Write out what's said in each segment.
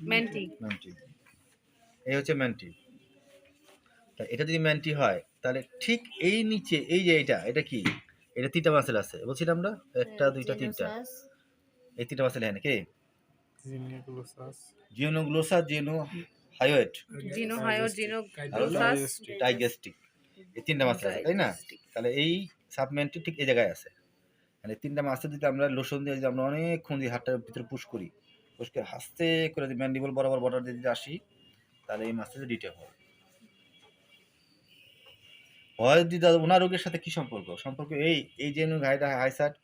ম্যান্টি ম্যান্টি এই হচ্ছে ম্যান্টি তা এটা যদি ম্যান্টি হয় তাহলে ঠিক এই নিচে এই যে এটা এটা কি? এটা তিনটা মাসেল আছে বলছিলাম আমরা একটা দুইটা তিনটা। এই তিনটা মাসেল হ্যাঁ হাইওয়েট জিনো জিনো ডাইগেস্টিক এই তিনটা মাসেল আছে তাই না? তাহলে এই সাবমেন্টটি ঠিক এই জায়গায় আছে। মানে তিনটা মাসে যদি আমরা লোশন দিয়ে যদি আমরা অনেকক্ষণ দিয়ে হাতটার ভিতরে পুশ করি পুশ হাসতে করে যদি ম্যান্ডিবল বরাবর বর্ডার দিয়ে যদি আসি, তাহলে এই মাসে ডিটেল হবে। ভয় দিদা, ওনার রোগের সাথে কি সম্পর্ক? সম্পর্ক এই এই জেনু হাইডা হাইসাট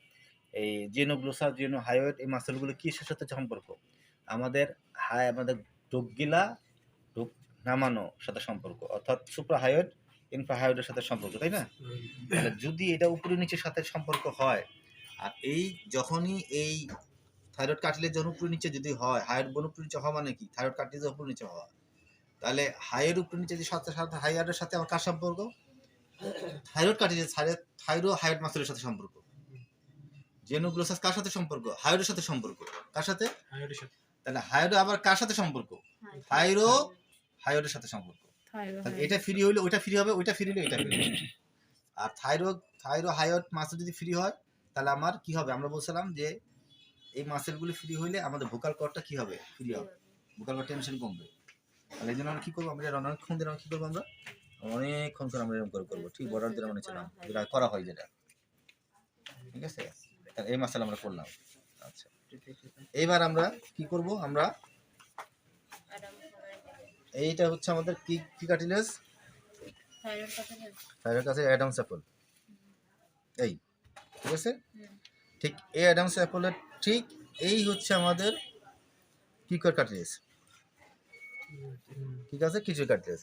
এই জেনো গ্লোসা জেনো হাইওয়েট এই মাসেলগুলো কিসের সাথে সম্পর্ক? আমাদের হাই আমাদের ডোকগিলা ডোক নামানো সাথে সম্পর্ক, অর্থাৎ সুপ্রা হাইওয়েট ইনফ্রা হাইওয়েটের সাথে সম্পর্ক, তাই না? যদি এটা উপরে নিচের সাথে সম্পর্ক হয়, আর এই যখনই এই থাইরয়েড কাটলে যখন উপরে নিচে যদি হয় হাইয়ের বোন উপরে নিচে হওয়া মানে কি? থাইরয়েড কাটলে যে উপরে নিচে হওয়া। তাহলে হাইয়ের উপরে নিচে যে সাথে সাথে হাইয়ারের সাথে আমার কার সম্পর্ক? থাইরয়েড কাটলে থাইরো হাইয়ের মাসেলের সাথে সম্পর্ক। জেনোগ্লোসাস কার সাথে সম্পর্ক? হাইয়ের সাথে সম্পর্ক। কার সাথে? তাহলে হাইরো আবার কার সাথে সম্পর্ক? থাইরো হাইয়ের সাথে সম্পর্ক। তাহলে এটা ফ্রি হইলে ওইটা ফ্রি হবে ওইটা ফ্রি হলে এটা ফ্রি আর থাইরো থাইরো হাইওট মাসেল যদি ফ্রি হয় তাহলে আমার কি হবে? আমরা বলছিলাম যে এই মাসেলগুলি ফ্রি হইলে আমাদের ভোকাল কর্ডটা কি হবে? ফ্রি হবে। ভোকাল কর্ড টেনশন কমবে। তাহলে এই জন্য আমরা কি করব? আমরা অনেকক্ষণ দিন আমরা কি করব আমরা? অনেকক্ষণ করে আমরা এরকম করে করব। ঠিক বর্ডার দিয়ে আমরা নিচ্ছিলাম যেটা করা হয় যেটা। ঠিক আছে? তাহলে এই মাসেল আমরা করলাম। আচ্ছা। এইবার আমরা কি করব? আমরা এইটা হচ্ছে আমাদের কি কি কাটিলেস তাদের কাছে অ্যাডামস অ্যাপল এই। ঠিক আছে? ঠিক এই অ্যাডামস অ্যাপলের ঠিক এই হচ্ছে আমাদের কিকর কাটলেস ঠিক আছে? কিচুর কাটলেস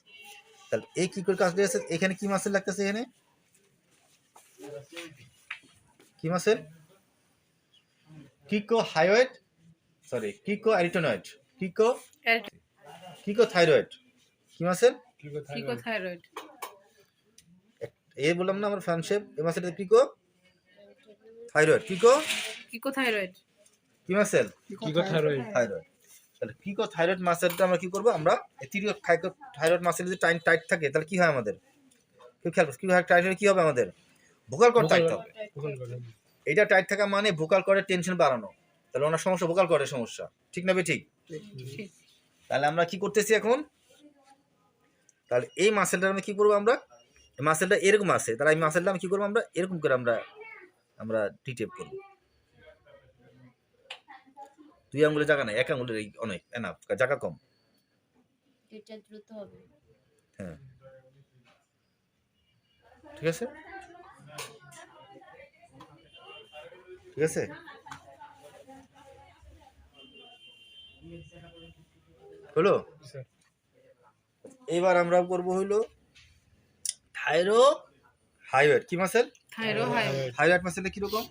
তাহলে এই কিকর কাটলেস এখানে কি মাসেল লাগতেছে এখানে? কি muscle? Cricohyoid sorry Kiko অ্যারিটোনয়েড কিকো কিকো থাইরয়েড কি মাসেল? পিকোথাইরয়েড এ বললাম না আমার ফ্যানশেপ এ মাসেল পিকো থাইরয়েড পিকো পিকোথাইরয়েড কি মাসেল? কিগোথাইরয়েড থাইরয়েড? তাহলে পিকো মাসেলটা আমরা কি করব? আমরা থাইরয়েড মাসেল যদি টাইট টাইট থাকে তাহলে কি হয় আমাদের? কেউ খেয়াল করো কি টাইট হলে কি হবে আমাদের? ভোকাল কর্ড টাইট হবে। এটা টাইট থাকা মানে ভোকাল কর্ডের টেনশন বাড়ানো। তাহলে ওনার সমস্যা ভোকাল কর্ডের সমস্যা। ঠিক না ঠিক? ঠিক তাহলে আমরা কি করতেছি এখন? তাহলে এই মাসেলটা আমরা কি করব আমরা? মাসেলটা এরকম আছে। তাহলে এই মাসেলটা আমি কি করব আমরা? এরকম করে আমরা আমরা ডিটেপ করব। দুই আঙ্গুলের জায়গা নাই এক আঙ্গুলের এই অনেক এনাফ জায়গা কম। এটা দ্রুত হবে। হ্যাঁ। ঠিক আছে? ঠিক আছে? হলো? এবার আমরা করব হইল থাইরো হাইওয়েট। কি মাসেল? থাইরো হাইওয়েড হাইওয়েট মাসেলে কীরকম?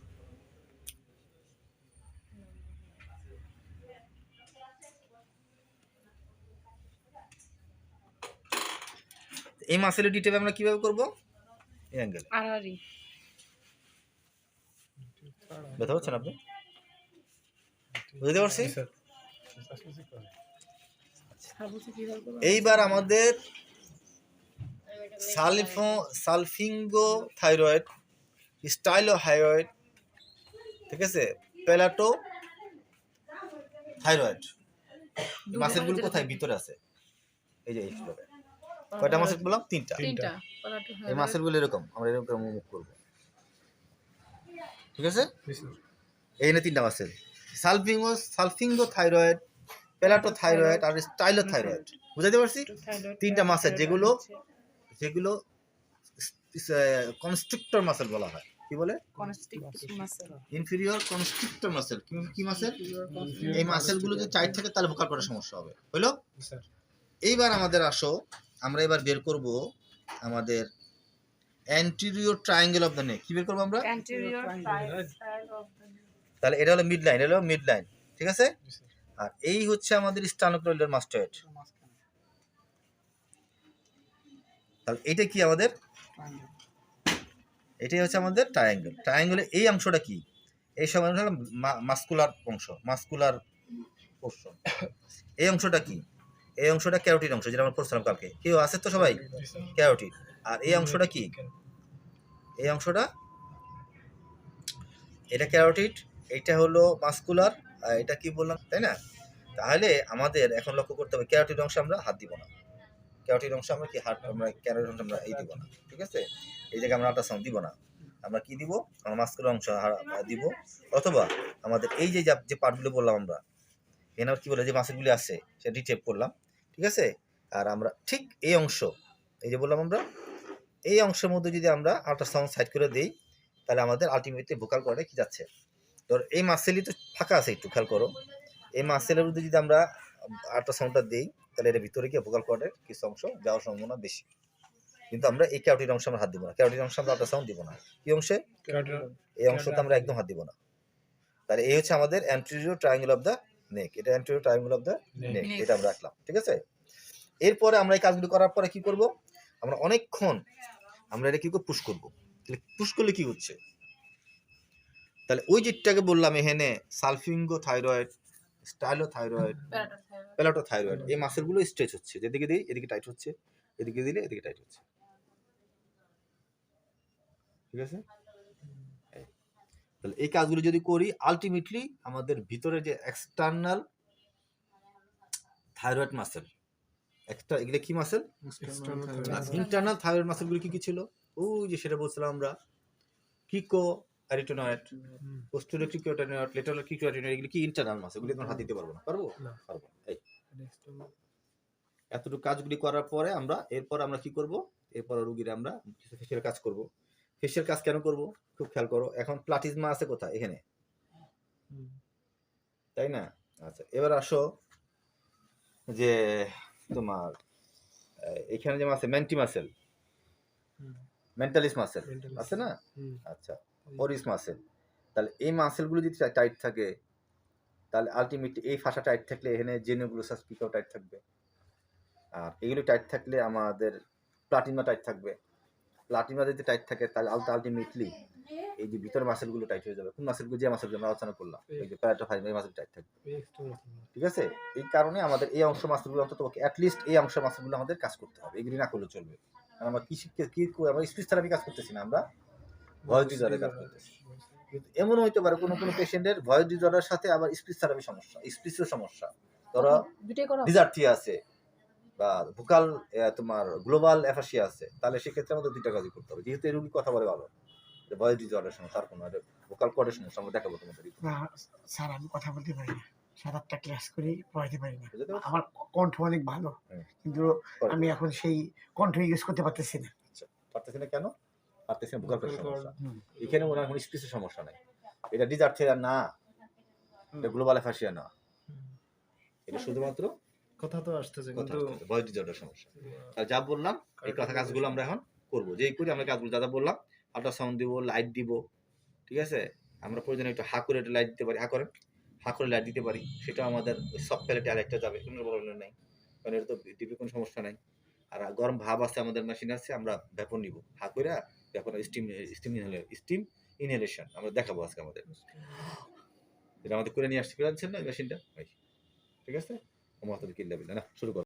এই মাসেলের ডিটেল আমরা কীভাবে করব? এই অ্যাঙ্গেল আড়াআড়ি। ব্যথা হচ্ছেন আপনি? বুঝতে পারছি? স্যার। সাবুসে কীভাবে করব এইবার আমাদের সালফো সালফিঙ্গো থাইরয়েড স্টাইলো হাইরয়েড ঠিক আছে পেলাটো থাইরয়েড মাসেলগুলো কোথায়? ভিতরে আছে। এই যে এইভাবে কয়টা মাসেল বললাম তিনটা। তিনটা। এই হাইওয়েড মাসেলগুলো এরকম আমরা এরকম মুভ করব। ঠিক আছে? এই নে তিনটা muscle salpingo salpingo thyroid palato thyroid আর স্টাইলো থাইরয়েড। বুঝাতে পারছি? তিনটা মাসেল যেগুলো যেগুলো কনস্ট্রিক্টর মাসেল বলা হয়। কি বলে? ইনফিরিয়র কনস্ট্রিক্টর মাসেল কি মাসেল এই মাসেলগুলো যদি টাইট থাকে তাহলে ভোকাল করার সমস্যা হবে। হলো স্যার। এইবার আমাদের আসো আমরা এবার বের করব আমাদের anterior triangle of the neck কি বের করব আমরা? অ্যান্টেরিয়র তাহলে এটা হলো মিড লাইন এটা হলো মিড লাইন ঠিক আছে? আর এই হচ্ছে আমাদের স্টানোক্রোলের মাস্টার্ড তাহলে এটা কি আমাদের? এটাই হচ্ছে আমাদের ট্রায়াঙ্গেল ট্রায়াঙ্গেলের এই অংশটা কি? এই সময় হলো মাস্কুলার অংশ মাস্কুলার পোর্শন এই অংশটা কি? এই অংশটা ক্যারোটিন অংশ, যেটা আমরা পড়ছিলাম কালকে। কেউ আছে তো সবাই? ক্যারোটিন আর এই অংশটা কি? এই অংশটা? এটা ক্যারোটিড এটা হলো মাস্কুলার আর এটা কি বললাম, তাই না? তাহলে আমাদের এখন লক্ষ্য করতে হবে ক্যারোটিড অংশে আমরা হাত দিব না। ক্যারোটিড অংশ আমরা কি হাত, আমরা ক্যারোটিড অংশ আমরা এই দিব না, ঠিক আছে? এই জায়গায় আমরা আল্ট্রাসাউন্ড দিব না। আমরা কি দিব? আমরা মাস্কুলার অংশ দিব, অথবা আমাদের এই যে যে পার্টগুলো বললাম আমরা এখানে আবার কি বলে যে মাসেলগুলি আছে সেটা রিটেপ করলাম। ঠিক আছে? আর আমরা ঠিক এই অংশ এই যে বললাম আমরা এই অংশের মধ্যে যদি আমরা আল্ট্রাসাউন্ড সাইড করে দিই তাহলে আমাদের আলটিমেটলি ভোকাল করে কি যাচ্ছে? ধর এই মাসেলই তো ফাঁকা আছে একটু খেয়াল করো। এই মাসেলের মধ্যে যদি আমরা আল্ট্রাসাউন্ডটা দিই তাহলে এর ভিতরে গিয়ে ভোকাল কর্ডের কিছু অংশ যাওয়ার সম্ভাবনা বেশি। কিন্তু আমরা এই ক্যারোটিন অংশে আমরা হাত দিব না। ক্যারোটিন অংশে আমরা আল্ট্রাসাউন্ড দিব না। কি অংশে? এই অংশতে আমরা একদম হাত দিব না। তাহলে এই হচ্ছে আমাদের anterior triangle of the neck এটা anterior triangle of the neck এটা আমরা রাখলাম ঠিক আছে? এরপরে আমরা এই কাজগুলো করার পরে কি করব? আমরা অনেকক্ষণ আমরা এটা কি করে পুশ করব। তাহলে পুশ করলে কি হচ্ছে? তাহলে ওই যেটাকে বললাম এখানে salpingo thyroid stylo thyroid palato thyroid এই মাসেলগুলো স্ট্রেচ হচ্ছে। যেদিকে দিই এদিকে টাইট হচ্ছে এদিকে দিলে এদিকে টাইট হচ্ছে। ঠিক আছে। তাহলে এই কাজগুলো যদি করি আলটিমেটলি আমাদের ভিতরে যে এক্সটার্নাল থাইরয়েড মাসেল একটা এগুলো কি মাসেল ইন্টারনাল থাইরয়েড মাসেলগুলো কি কি ছিল? ওই যে সেটা বলছিলাম আমরা কিকো অ্যারিটোনয়েড পোস্টোরিয়র কিকোটেনয়েড লেটারাল কিকোটেনয়েড এগুলো কি ইন্টারনাল মাসেল এগুলো এখন হাত দিতে পারব না। পারব? না। পারব এই। এতটুকু কাজগুলি করার পরে আমরা এরপর আমরা কি করব? এরপর রুগীর আমরা কিছু ফেসিয়াল কাজ করব। ফেসিয়াল কাজ কেন করব? খুব খেয়াল করো। এখন প্লাটিজমা আছে কোথায়? এখানে। তাই না? আচ্ছা এবার আসো যে তোমার এখানে যেমন আছে মেন্টি মাসেল মেন্টালিস মাসেল আছে না? আচ্ছা ওরিস মাসেল তাহলে এই মাসেলগুলো যদি টাইট থাকে তাহলে আলটিমেটলি এই ফাঁসা টাইট থাকলে এখানে জেনোগ্লোসাস পিকাও টাইট থাকবে। আর এগুলো টাইট থাকলে আমাদের প্লাটিমা টাইট থাকবে। প্লাটিমা যদি টাইট থাকে তাহলে আলটা আলটিমেটলি এই যে ভিতরে মাসেলগুলো টাইট হয়ে যাবে। কোন মাসেলগুলো যে মাসেলগুলো আমরা আলোচনা করলাম। এই যে প্যারাটো ফাইভ এই মাসেল টাইট থাকবে। ঠিক আছে? এই কারণে আমাদের এই অংশ মাসেলগুলো অন্তত অ্যাটলিস্ট এই অংশ মাসেলগুলো আমাদের কাজ করতে হবে। এগুলি না করলে চলবে। কারণ আমরা কি শিখতে কি আমরা স্পিচ থেরাপি কাজ করতেছি না আমরা ভয়েস ডিজর্ডার কাজ করতেছি। কিন্তু এমন হইতে পারে কোনো কোনো পেশেন্টের ভয়েস ডিজর্ডারের সাথে আবার স্পিচ থেরাপি সমস্যা স্পিচের সমস্যা। ধরো ডিজার্থিয়া আছে। বা ভোকাল তোমার গ্লোবাল অ্যাফাসিয়া আছে তাহলে সেক্ষেত্রে আমাদের দুইটা কাজই করতে হবে। যেহেতু এই রুগী কথা বলে ভালো ভয়েস ডিজর্ডার সমস্যা তার কোনো ভোকাল সমস্যা আমরা দেখাবো তোমাদের স্যার আমি কথা বলতে পারি না। সাত আটটা ক্লাস করে পড়াইতে পারি না। আমার কণ্ঠ অনেক ভালো কিন্তু আমি এখন সেই কণ্ঠ ইউজ করতে পারতেছি না। পারতেছি না কেন? পারতেছি না ভোকাল সমস্যা। এখানে হয় কোনো স্পিচের সমস্যা নাই। এটা ডিজার্থিয়া না। এটা গ্লোবাল অ্যাফাসিয়া না। এটা শুধুমাত্র কথা তো আসতেছে কিন্তু ভয়েস ডিজর্ডার সমস্যা। আর যা বললাম এই কথা কাজগুলো আমরা এখন করব। যেই করি আমরা কাজগুলো যা যা বললাম আল্ট্রাসাউন্ড দিব লাইট দিব ঠিক আছে? আমরা প্রয়োজনে একটু হা করে লাইট দিতে পারি। হা করেন হা করে লাইট দিতে পারি। সেটা আমাদের সফট প্যালেটে আরেকটা যাবে। কোনো প্রবলেম নাই। কারণ এটা তো ডিপে কোনো সমস্যা নাই। আর গরম ভাব আছে আমাদের মেশিন আছে আমরা ভ্যাপন নিব। হা করে ভ্যাপন স্টিম স্টিম স্টিম ইনহেলেশন আমরা দেখাবো আজকে আমাদের। এটা আমাদের করে নিয়ে আসতে পেরেছেন না মেশিনটা ঠিক আছে? আমার হাতে কিল লেভেল না শুরু করো